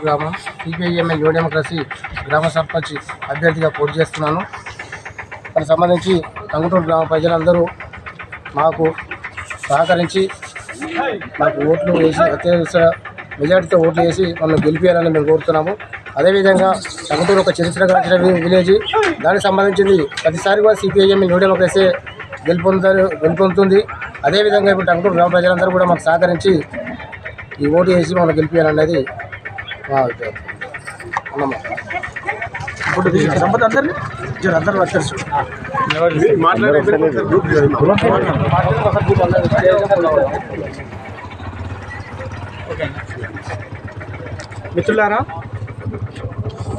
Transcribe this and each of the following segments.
గ్రామం CPIML new democracy గ్రామ సర్పంచ్ అభ్యర్థిగా పోటీ చేస్తున్నాను. దానికి సంబంధించి టంగుటూరు గ్రామ ప్రజలందరూ మాకు సహకరించి మాకు ఓట్లు వేసి అత్యధిక మెజార్టీతో ఓట్లు వేసి మమ్మల్ని గెలిపించాలని మేము కోరుతున్నాము. అదేవిధంగా టంగుటూరు ఒక చరిత్ర కలిగిన విలేజ్ దానికి సంబంధించింది ప్రతిసారి కూడా సిపిఐఎం న్యూ డెమోక్రసీ గెలుపొందారు గెలుపొందుతుంది. అదేవిధంగా ఇప్పుడు టంగుటూరు గ్రామ ప్రజలందరూ కూడా మాకు సహకరించి ఈ ఓటు వేసి మమ్మల్ని గెలిపించాలనేది ఇప్పుడు సంపద అందరినీ? జర అందరూ వచ్చేసి మిత్రులారా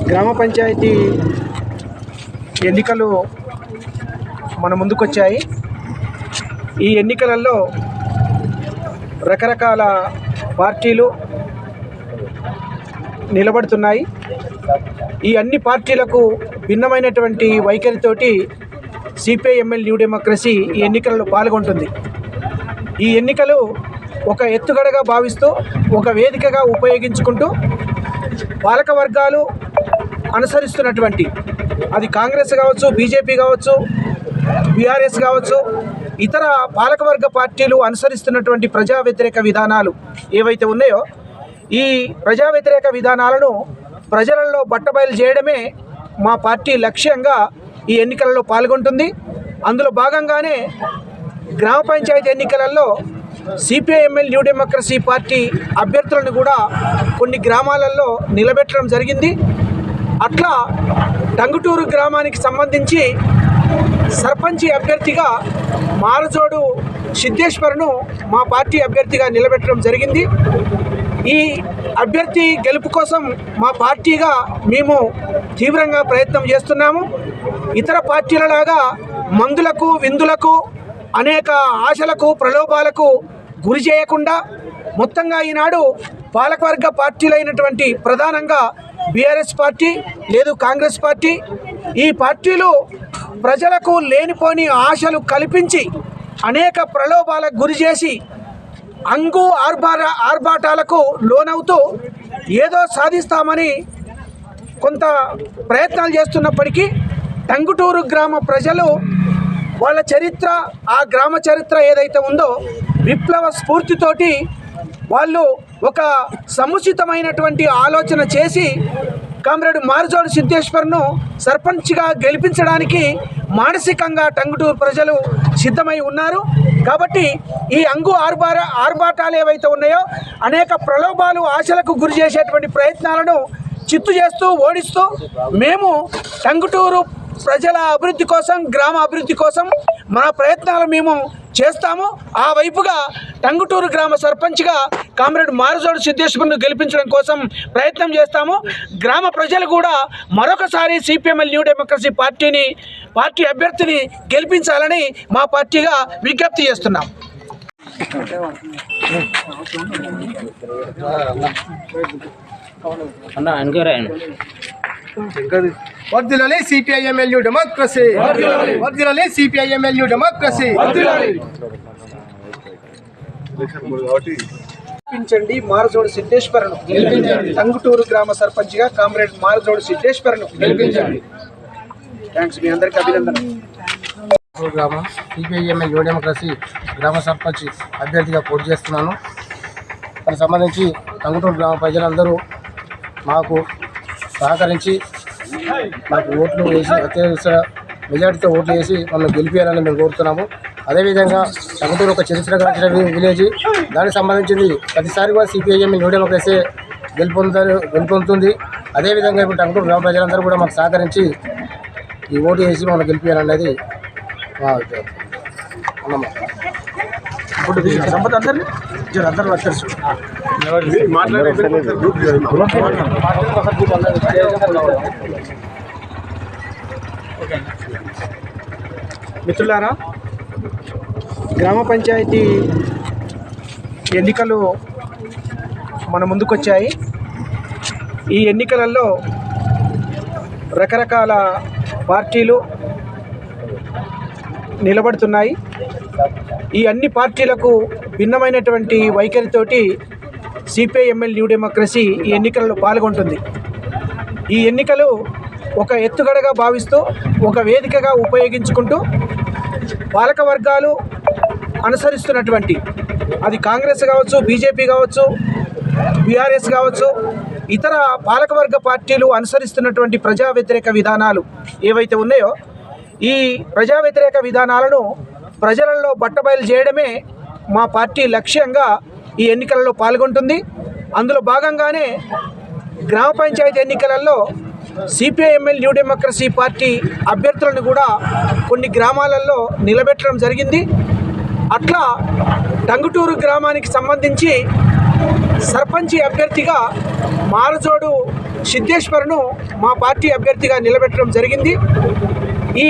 గ్రామ పంచాయతీ ఎన్నికలు మన ముందుకొచ్చాయి. ఈ ఎన్నికలలో రకరకాల పార్టీలు నిలబడుతున్నాయి. ఈ అన్ని పార్టీలకు భిన్నమైనటువంటి వైఖరితోటి సిపిఐఎంఎల్ న్యూ డెమోక్రసీ ఈ ఎన్నికలలో పాల్గొంటుంది. ఈ ఎన్నికలు ఒక ఎత్తుగడగా భావిస్తూ ఒక వేదికగా ఉపయోగించుకుంటూ పాలక వర్గాలు అనుసరిస్తున్నటువంటి అది కాంగ్రెస్ కావచ్చు బీజేపీ కావచ్చు బీఆర్ఎస్ కావచ్చు ఇతర పాలకవర్గ పార్టీలు అనుసరిస్తున్నటువంటి ప్రజా వ్యతిరేక విధానాలు ఏవైతే ఉన్నాయో ఈ ప్రజా వ్యతిరేక విధానాలను ప్రజలలో బట్టబయలు చేయడమే మా పార్టీ లక్ష్యంగా ఈ ఎన్నికలలో పాల్గొంటుంది. అందులో భాగంగానే గ్రామ పంచాయతీ ఎన్నికలలో సిపిఐఎంఎల్ న్యూ డెమోక్రసీ పార్టీ అభ్యర్థులను కూడా కొన్ని గ్రామాలలో నిలబెట్టడం జరిగింది. అట్లా టంగుటూరు గ్రామానికి సంబంధించి సర్పంచి అభ్యర్థిగా మారజోడు సిద్ధేశ్వర్ను మా పార్టీ అభ్యర్థిగా నిలబెట్టడం జరిగింది. ఈ అభ్యర్థి గెలుపు కోసం మా పార్టీగా మేము తీవ్రంగా ప్రయత్నం చేస్తున్నాము. ఇతర పార్టీలలాగా మందులకు విందులకు అనేక ఆశలకు ప్రలోభాలకు గురి చేయకుండా మొత్తంగా ఈనాడు పాలకవర్గ పార్టీలైనటువంటి ప్రధానంగా బీఆర్ఎస్ పార్టీ లేదు కాంగ్రెస్ పార్టీ. ఈ పార్టీలు ప్రజలకు లేనిపోని ఆశలు కల్పించి అనేక ప్రలోభాలకు గురి చేసి అంగు ఆర్భార ఆర్భాటాలకు లోనవుతూ ఏదో సాధిస్తామని కొంత ప్రయత్నాలు చేస్తున్నప్పటికీ టంగుటూరు గ్రామ ప్రజలు వాళ్ళ చరిత్ర ఆ గ్రామ చరిత్ర ఏదైతే ఉందో విప్లవ స్ఫూర్తితోటి వాళ్ళు ఒక సముచితమైనటువంటి ఆలోచన చేసి కామ్రేడ్ మారుజోడు సిద్ధేశ్వర్ను సర్పంచ్గా గెలిపించడానికి మానసికంగా టంగుటూరు ప్రజలు సిద్ధమై ఉన్నారు. కాబట్టి ఈ అంగు ఆర్భార ఆర్భాటాలు ఏవైతే ఉన్నాయో అనేక ప్రలోభాలు ఆశలకు గురి చేసేటువంటి ప్రయత్నాలను చిత్తు చేస్తూ ఓడిస్తూ మేము టంగుటూరు ప్రజల అభివృద్ధి కోసం గ్రామ అభివృద్ధి కోసం మన ప్రయత్నాలు మేము చేస్తాము. ఆ వైపుగా టంగుటూరు గ్రామ సర్పంచ్గా కామ్రేడ్ మారుజోడు సిద్ధేశ్వరును గెలిపించడం కోసం ప్రయత్నం చేస్తాము. గ్రామ ప్రజలు కూడా మరొకసారి సిపిఎంఎల్ న్యూ డెమోక్రసీ పార్టీని పార్టీ అభ్యర్థిని గెలిపించాలని మా పార్టీగా విజ్ఞప్తి చేస్తున్నాం. అన్న అనుకోరా వర్ధిల్లాలి సిపిఐఎంఎల్ డెమోక్రసీ వర్ధిల్లాలి సిపిఐఎంఎల్ డెమోక్రసీ గెలిపించండి మారజోడు సిద్ధేశ్వరను. టంగుటూరు గ్రామ సర్పంచ్గా కామ్రేడ్ మారజోడు సిద్ధేశ్వరను. గెలిపించండి. థ్యాంక్స్ మీ అందరికీ అభినందన గ్రామం సిపిఐఎంఎల్ న్యూ డెమోక్రసీ గ్రామ సర్పంచ్ అభ్యర్థిగా పోటీ చేస్తున్నాను. దానికి సంబంధించి టంగుటూరు గ్రామ ప్రజలందరూ మాకు సహకరించి మాకు ఓట్లు వేసి అత్యధిక మెజార్టీతో ఓట్లు వేసి మమ్మల్ని గెలిపించాలని మేము కోరుతున్నాము. అదేవిధంగా సగటూరు ఒక చరిత్ర విలేజ్ దానికి సంబంధించింది ప్రతిసారి కూడా సిపిఐఎం న్యూ డెమోక్రసీ గెలుపొందుతారు గెలుపొందుతుంది. అదేవిధంగా ఇప్పుడు టంగుటూరు గ్రామ ప్రజలందరూ కూడా మాకు సహకరించి ఈ ఓటు వేసి మమ్మల్ని గెలిపించాలనేది మా అభిప్రాయం. ఇప్పుడు సంపద అందరినీ? అందరూ వచ్చేసి మిత్రులారా గ్రామ పంచాయతీ ఎన్నికలు మన ముందుకొచ్చాయి. ఈ ఎన్నికలలో రకరకాల పార్టీలు నిలబడుతున్నాయి. ఈ అన్ని పార్టీలకు భిన్నమైనటువంటి వైఖరితోటి సిపిఐఎంఎల్ న్యూ డెమోక్రసీ ఈ ఎన్నికలలో పాల్గొంటుంది. ఈ ఎన్నికలు ఒక ఎత్తుగడగా భావిస్తూ ఒక వేదికగా ఉపయోగించుకుంటూ పాలక వర్గాలు అనుసరిస్తున్నటువంటి అది కాంగ్రెస్ కావచ్చు బీజేపీ కావచ్చు బీఆర్ఎస్ కావచ్చు ఇతర పాలకవర్గ పార్టీలు అనుసరిస్తున్నటువంటి ప్రజా వ్యతిరేక విధానాలు ఏవైతే ఉన్నాయో ఈ ప్రజా వ్యతిరేక విధానాలను ప్రజలలో బట్టబయలు చేయడమే మా పార్టీ లక్ష్యంగా ఈ ఎన్నికలలో పాల్గొంటుంది. అందులో భాగంగానే గ్రామ పంచాయతీ ఎన్నికలలో సిపిఐఎంఎల్ న్యూ డెమోక్రసీ పార్టీ అభ్యర్థులను కూడా కొన్ని గ్రామాలలో నిలబెట్టడం జరిగింది. అట్లా టంగుటూరు గ్రామానికి సంబంధించి సర్పంచి అభ్యర్థిగా మారజోడు సిద్ధేశ్వరను మా పార్టీ అభ్యర్థిగా నిలబెట్టడం జరిగింది. ఈ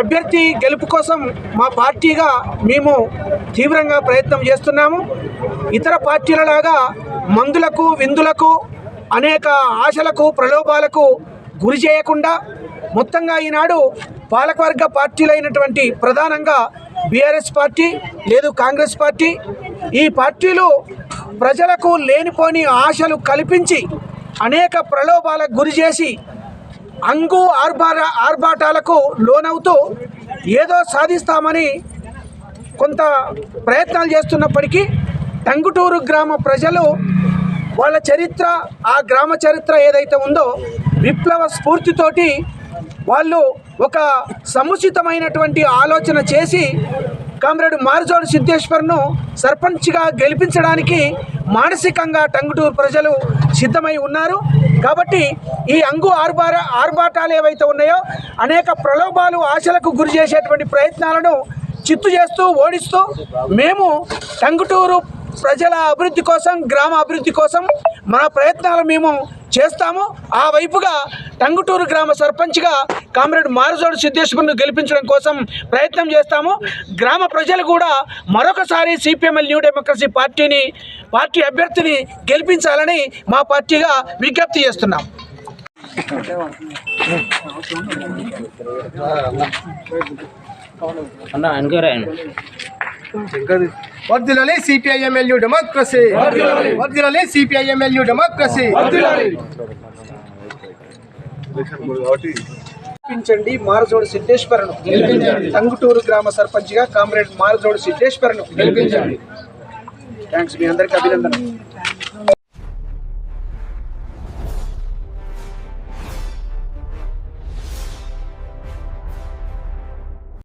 అభ్యర్థి గెలుపు కోసం మా పార్టీగా మేము తీవ్రంగా ప్రయత్నం చేస్తున్నాము. ఇతర పార్టీలలాగా మందులకు విందులకు అనేక ఆశలకు ప్రలోభాలకు గురి చేయకుండా మొత్తంగా ఈనాడు పాలకవర్గ పార్టీలైనటువంటి ప్రధానంగా బీఆర్ఎస్ పార్టీ లేదు కాంగ్రెస్ పార్టీ. ఈ పార్టీలు ప్రజలకు లేనిపోని ఆశలు కల్పించి అనేక ప్రలోభాలకు గురి చేసి అంగు ఆర్భార ఆర్భాటాలకు లోనవుతూ ఏదో సాధిస్తామని కొంత ప్రయత్నాలు చేస్తున్నప్పటికీ టంగుటూరు గ్రామ ప్రజలు వాళ్ళ చరిత్ర ఆ గ్రామ చరిత్ర ఏదైతే ఉందో విప్లవ స్ఫూర్తితోటి వాళ్ళు ఒక సముచితమైనటువంటి ఆలోచన చేసి కామ్రేడ్ మారుజోడు సిద్ధేశ్వర్ను సర్పంచ్గా గెలిపించడానికి మానసికంగా టంగుటూరు ప్రజలు సిద్ధమై ఉన్నారు. కాబట్టి ఈ అంగు ఆర్భార ఆర్భాటాలు ఏవైతే ఉన్నాయో అనేక ప్రలోభాలు ఆశలకు గురి చేసేటువంటి ప్రయత్నాలను చిత్తు చేస్తూ ఓడిస్తూ మేము టంగుటూరు ప్రజల అభివృద్ధి కోసం గ్రామ అభివృద్ధి కోసం మన ప్రయత్నాలు మేము చేస్తాము. ఆ వైపుగా టంగుటూరు గ్రామ సర్పంచ్గా కామ్రేడ్ మారుజోడు సిద్ధేశ్వరును గెలిపించడం కోసం ప్రయత్నం చేస్తాము. గ్రామ ప్రజలు కూడా మరొకసారి సిపిఎంఎల్ న్యూ డెమోక్రసీ పార్టీని పార్టీ అభ్యర్థిని గెలిపించాలని మా పార్టీగా విజ్ఞప్తి చేస్తున్నాం. అన్న వెనకరా వర్ధిల్లాలి. సిపిఐఎంఎల్ డెమోక్రసీ వర్ధిల్లాలి సిపిఐఎంఎల్ డెమోక్రసీ గెలిపించండి మారజోడు సిద్ధేశ్వరను. టంగుటూరు గ్రామ సర్పంచ్గా కామ్రేడ్ మారజోడు సిద్ధేశ్వరను. థ్యాంక్స్ మీ అందరికీ అభినందన